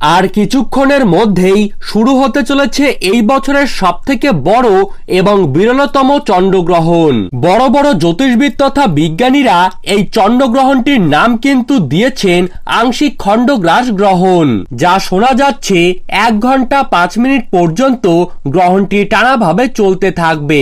আর কিছুক্ষণের মধ্যেই শুরু হতে চলেছে এই বছরের সব থেকে বড় এবং বিরলতম চন্দ্রগ্রহণ। বড় বড় জ্যোতিষবিদ তথা বিজ্ঞানীরা এই চন্দ্রগ্রহণটির নাম কিন্তু দিয়েছেন আংশিক খণ্ডগ্রাস গ্রহণ, যা শোনা যাচ্ছে এক ঘণ্টা পাঁচ মিনিট পর্যন্ত গ্রহণটি টানাভাবে চলতে থাকবে,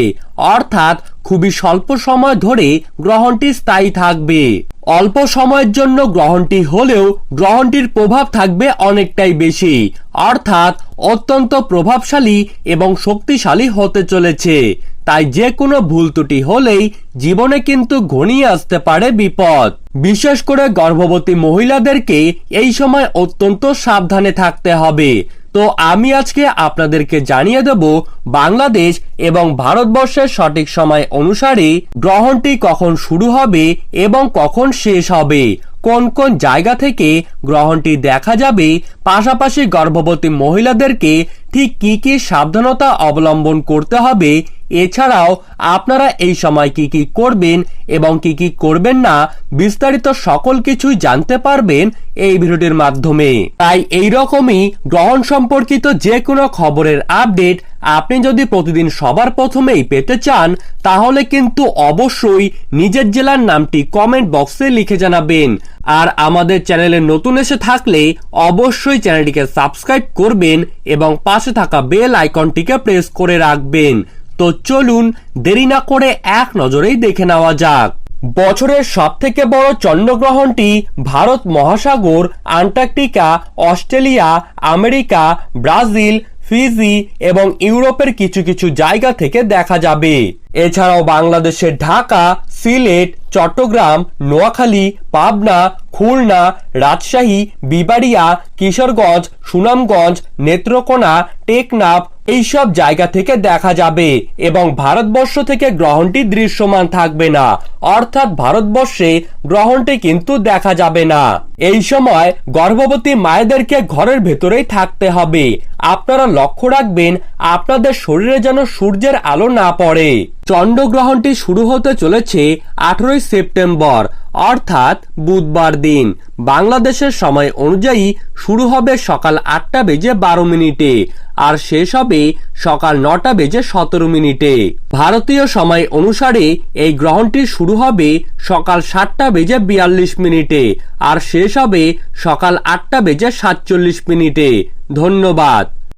অর্থাৎ খুবই স্বল্প সময় ধরে গ্রহণটি স্থায়ী থাকবে। অল্প সময়ের জন্য গ্রহণটি হলেও গ্রহণটির প্রভাব থাকবে অনেকটাই বেশি। অর্থাৎ অত্যন্ত প্রভাবশালী এবং শক্তিশালী হতে চলেছে। তাই যে কোনো ভুল ত্রুটি হলেই জীবনে কিন্তু ঘনিয়ে আসতে পারে বিপদ। বিশেষ করে গর্ভবতী মহিলাদেরকে এই সময় অত্যন্ত সাবধানে থাকতে হবে। তো আমি আজকে আপনাদেরকে জানিয়ে দেব বাংলাদেশ এবং ভারতবর্ষের সঠিক সময় অনুসারে গ্রহণটি কখন শুরু হবে এবং কখন শেষ হবে, কোন কোন জায়গা থেকে গ্রহণটি দেখা যাবে, পাশাপাশি গর্ভবতী মহিলাদেরকে ঠিক কি কি সাবধানতা অবলম্বন করতে হবে এছাড়াও আপনারা এই সময় কি কি করবেন এবং কি কি করবেন না বিস্তারিত সকল কিছুই জানতে পারবেন এই ভিডিওটির মাধ্যমে। তাই এই রকমই গ্রহণ সম্পর্কিত যে কোনো খবরের আপডেট আপনি যদি প্রতিদিন সবার প্রথমেই পেতে চান, তাহলে কিন্তু অবশ্যই নিজের জেলার নামটি কমেন্ট বক্সে লিখে জানাবেন। আর আমাদের চ্যানেলে নতুন এসে থাকলে অবশ্যই চ্যানেলটিকে সাবস্ক্রাইব করবেন এবং পাশে থাকা বেল আইকনটিকে প্রেস করে রাখবেন। তো চলুন দেরি না করে এক নজরেই দেখে নেওয়া যাক। বছরের সব থেকে বড় চন্দ্রগ্রহণটি Bharat Mahasagar, Antarctica, Australia, America, Brazil, Fiji এবং ইউরোপের কিছু কিছু জায়গা থেকে দেখা যাবে। এছাড়াও বাংলাদেশের ঢাকা, সিলেট, চট্টগ্রাম, নোয়াখালী, পাবনা, খুলনা, রাজশাহী, বিবাড়িয়া, কিশোরগঞ্জ, সুনামগঞ্জ, নেত্রকোনা, টেকনাফ এইসব জায়গা থেকে দেখা যাবে এবং ভারতবর্ষ থেকে গ্রহণটি দৃশ্যমান থাকবে না। অর্থাৎ ভারতবর্ষে গ্রহণটি কিন্তু দেখা যাবে না। এই সময় গর্ভবতী মায়েদেরকে ঘরের ভেতরেই থাকতে হবে। আপনারা লক্ষ্য রাখবেন, আপনাদের শরীরে যেন সূর্যের আলো না পড়ে। চন্দ্রগ্রহণটি শুরু হতে চলেছে আঠারোই সেপ্টেম্বর, অর্থাৎ বুধবার দিন। বাংলাদেশের সময় অনুযায়ী শুরু হবে সকাল আটটা বেজে বারো মিনিটে আর শেষ হবে সকাল নটা বেজে সতেরো মিনিটে। ভারতীয় সময় অনুসারে এই গ্রহণটি শুরু হবে সকাল সাতটা বেজে বিয়াল্লিশ মিনিটে আর শেষ হবে সকাল আটটা বেজে সাতচল্লিশ মিনিটে। ধন্যবাদ